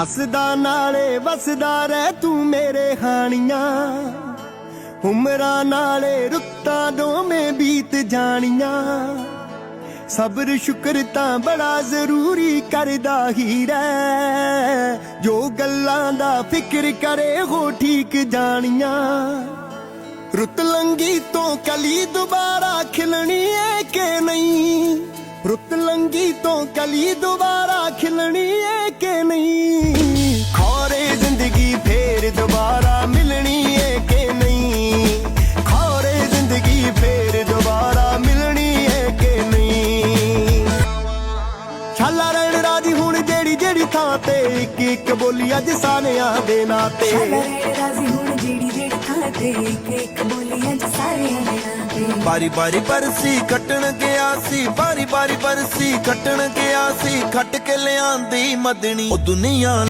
ਹੱਸਦਾ ਨਾਲੇ ਵਸਦਾ ਰਹਿ ਤੂੰ ਮੇਰੇ ਹਾਣੀਆਂ। ਉਮਰਾਂ ਨਾਲੇ ਰੁੱਤਾਂ ਦੋਵੇਂ ਬੀਤ ਜਾਣੀਆਂ। ਸਬਰ ਸ਼ੁਕਰ ਤਾਂ ਬੜਾ ਜ਼ਰੂਰੀ ਕਰਦਾ ਹੀ ਰਹਿ। ਜੋ ਗੱਲਾਂ ਦਾ ਫਿਕਰ ਕਰੇ ਹੋ ਠੀਕ ਜਾਣੀਆਂ। ਰੁੱਤ ਲੰਗੀ ਤੋਂ ਕਲੀ ਦੁਬਾਰਾ ਖਿਲਣੀ ਏ ਕਿ ਨਹੀਂ? ਰੁੱਤ ਲੰਗੀ ਤੋਂ ਕਲੀ ਦੁਬਾਰਾ ਖਿਲਣੀ ਛਾਲਾ ਰਹਿਣ ਰਾਜੀ ਹੁਣ ਜਿਹੜੀ ਜਿਹੜੀ ਥਾਂ ਤੇ ਇੱਕ ਇੱਕ ਬੋਲੀ ਅੱਜ ਸਾਰਿਆਂ ਦੇ ਨਾਂ ਤੇ। ਸ਼ਾਲਾ ਰਾਜ਼ੀ ਹੁਣ ਜਿਹੜੀ ਜਿਹੜੀ ਥਾਂ ਤੇ ਇੱਕ ਇੱਕ ਬੋਲੀ ਅੱਜ ਸਾਰਿਆਂ ਦੇ ਨਾਂ ਤੇ। ਬਾਰੀ ਬਾਰੀ ਬਰਸੀ ਕੱਟਣ ਗਿਆ ਸੀ ਬਾਰੀ ਬਾਰੀ ਬਰਸੀ ਕੱਟਣ ਗਿਆ ਸੀ ਖੱਟ ਕੇ ਲਿਆਂਦੀ ਮਦਣੀ ਉਹ ਦੁਨੀਆ